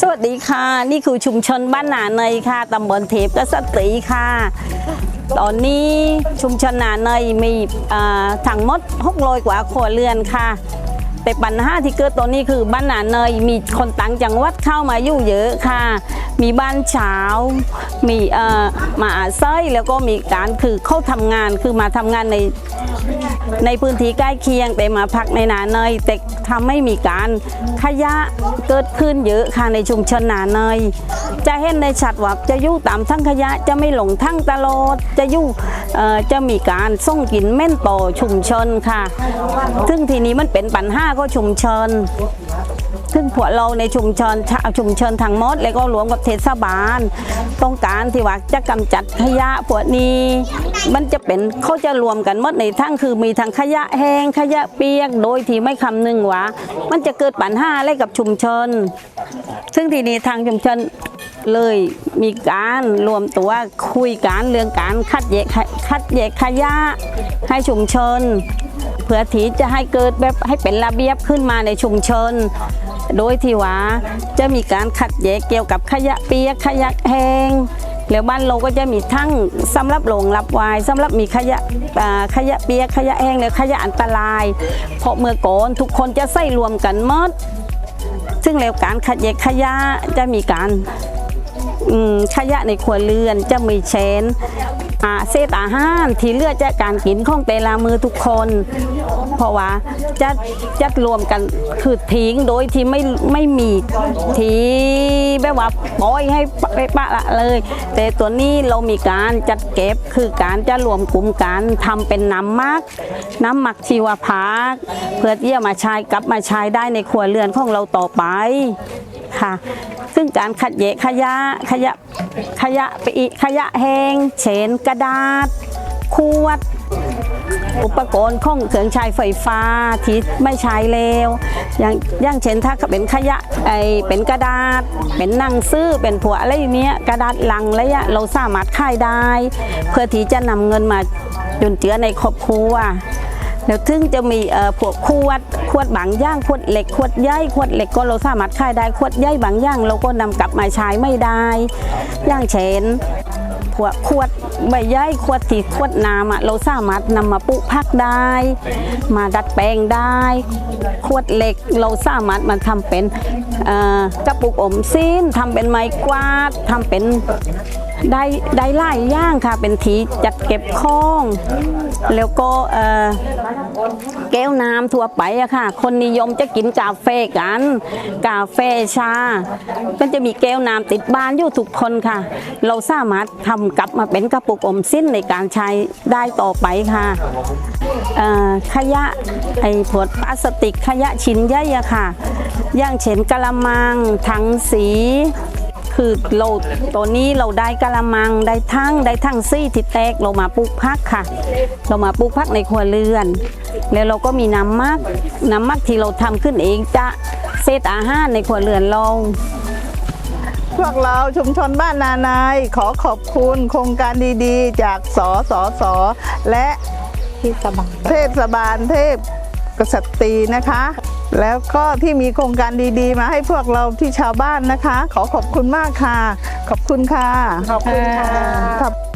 สวัสดีค่ะ นี่คือชุมชนบ้านหนาเนยค่ะตำบลเทพกษัตรีค่ะ ตอนนี้ชุมชนหนาเนยมีถังมดหกลอยกว่าครัวเรือนค่ะ แต่ปัญหาที่เกิดตอนนี้คือบ้านหนาเนยมีคนต่างจังหวัดเข้ามาอยู่เยอะค่ะ มีบ้านเช้า มีเอ่อมาอาศัยแล้วก็มีการคือเข้าทำงานคือมาทำงานในในพื้นที่ใกล้เคียงแต่มาพักในนาเนยแต่ทำให้มีการขยะเกิดขึ้นเยอะค่ะในชุมชนนาเนยจะเห็นในชัดว่าจะอยู่ตามทั้งขยะจะไม่หลงทั้งตลอดจะอยู่เอ่อจะมีการส่งกลิ่นเหม่นต่อชุมชนค่ะ ซึ่งทีนี้มันเป็นปัญหาก็ชุมชน ซึ่งพวกเราในชุมชนชาวชุมชนทั้งมด แล้วก็รวมกับเทศบาล ต้องการที่ว่าจะกำจัดขยะพวกนี้ มันจะเป็นเขาจะรวมกันมดในทั้งคือมีทั้งขยะแห้งขยะเปียกโดยที่ไม่คำนึงว่ามันจะเกิดปัญหาอะไรกับชุมชน ซึ่งทีนี้ทางชุมชนเลยมีการรวมตัวคุยกันเรื่องการคัดแยกขยคัดแยกขยะให้ชุมชน เพื่อที่จะให้เกิดแบบให้เป็นระเบียบขึ้นมาในชุมชน โดยที่ว่าจะมีการขัดแยกเกี่ยวกับขยะเปียกขยะแห้งแล้วบ้านเราก็จะมีทั้งสำหรับโรงรับวายสำหรับมีขยะขยะเปียกขยะแห้งและขยะอันตราย เพราะเมื่อก่อนทุกคนจะใส่รวมกันหมด ซึ่งแล้วการขัดแยกขยะจะมีการขยะในครัวเรือนจะมีเชน เศษอาหารที่เลือดจากการกินของแต่ละมือทุกคน เพราะว่าจะจัดรวมกันคือทิ้งโดยที่ไม่ไม่มีทีแบบว่าปล่อยให้ไปปะละเลย แต่ตัวนี้เรามีการจัดเก็บคือการจะรวมกลุ่มกันทำเป็นน้ำหมัก น้ำหมักชีวภาค เพื่อที่จะมาใช้กลับมาใช้ได้ในครัวเรือนของเราต่อไปค่ะ ซึ่งการขัดแยกขยะขยะขยะไปอีกขยะแห้งเฉนกระดาษขวด อุปกรณ์ของเครื่องใช้ไฟฟ้าที่ไม่ใช้แล้วอย่างอย่างเช่นถ้าเป็นขยะไอเป็นกระดาษ เป็นนั่งซื้อเป็นผัวอะไรอย่างเนี้ยกระดาษลังอะไรเงี้ยเราสามารถขายได้ เพื่อที่จะนำเงินมาจุนเจือในครอบครัว แล้วถึงจะมีเอ่อพวกขวดขวดบางย่างขวดเหล็กขวดใยขวดเหล็กก็เราสามารถขายได้ขวดใยบางย่างเราก็นำกลับมาใช้ไม่ได้ อย่างเช่นพวกขวดใบใยขวดที่ขวดน้ำอะเราสามารถนำมาปลูกพักได้ มาดัดแปลงได้ ขวดเหล็กเราสามารถมาทำเป็นกระปุกอมซีนทำเป็นไม้กวาดทำเป็น ได้ได้หลายอย่างค่ะ เป็นทีจัดเก็บข้อง แล้วก็เออแก้วน้ำทั่วไปอะค่ะ คนนิยมจะกินกาแฟกัน กาแฟชา ก็จะมีแก้วน้ำติดบ้านอยู่ทุกคนค่ะ เราสามารถทำกลับมาเป็นกระปุกอมสิ้นในการใช้ได้ต่อไปค่ะขยะไอ้พวกพลาสติกขยะชิ้นใหญ่อะค่ะ อย่างเช่นกะละมังถังสี คือเราตัวนี้เราได้กะละมังได้ทั้งได้ทั้งซี่ที่แตกเรามาปลูกพักค่ะ เรามาปลูกพักในครัวเรือน แล้วเราก็มีน้ำมักน้ำมักที่เราทำขึ้นเองจะเศษอาหารในครัวเรือนเราพวกเราชุมชนบ้านนานายขอขอบคุณโครงการดีๆ จากสสสและเทศบาลเทศบาลเทพกษัตรีนะคะ แล้วก็ที่มีโครงการดีๆ มาให้พวกเราที่ชาวบ้านนะคะ ขอขอบคุณมากค่ะ ขอบคุณค่ะขอบคุณค่ะครับ